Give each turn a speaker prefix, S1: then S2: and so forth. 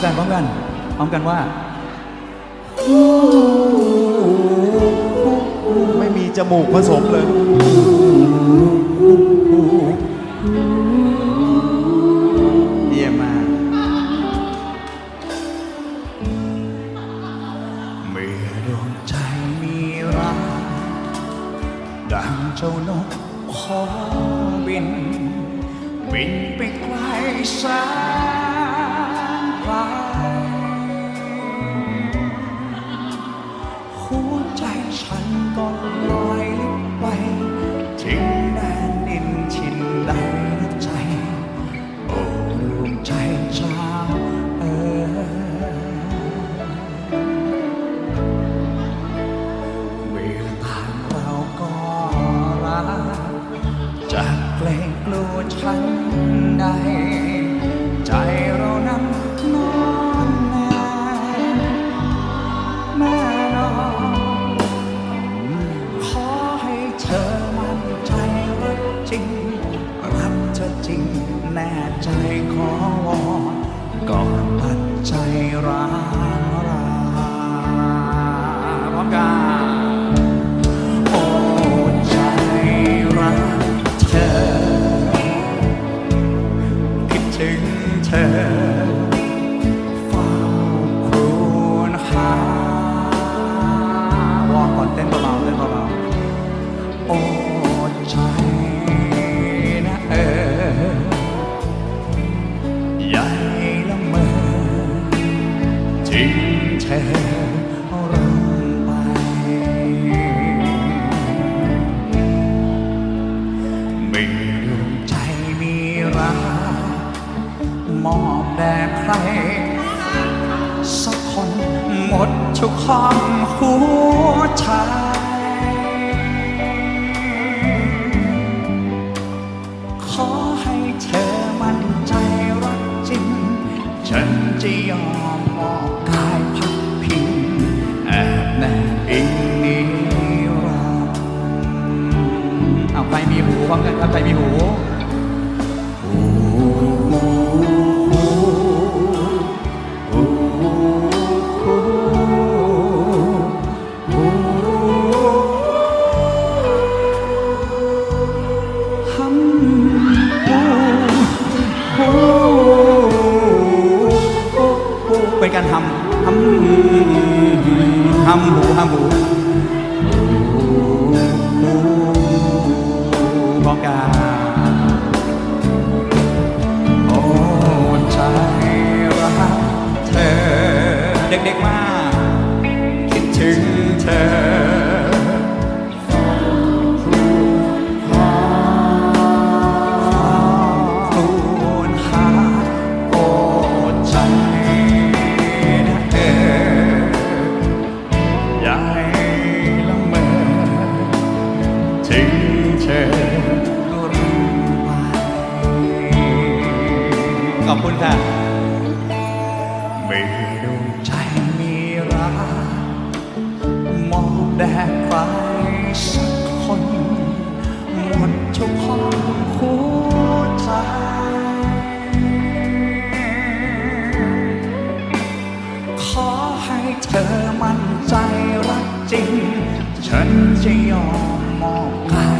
S1: พร้อมกันว่า
S2: ไม่มีจมูกผสมเลย
S1: เยี่ยมมาก เมื่อดวงใจมีรักดังเจ้านกขอบิน บินไปไกลแสน ก็ลอยลิบไปถึงแดนดินถิ่นใดนใจโอ้ดวงใจเจ้าเออเวลาต่างเราก็รักจะเกรงกลัวฉันใด หมดทุกข้องหัวใจ ฮัมหูฮัม ขอบคุณค่ะไม่ดวงใจมีรักมอบแด่ใครสักคนหมดทุกห้องหัวใจขอให้เธอมั่นใจรักจริง ฉันจะยอมมอบกาย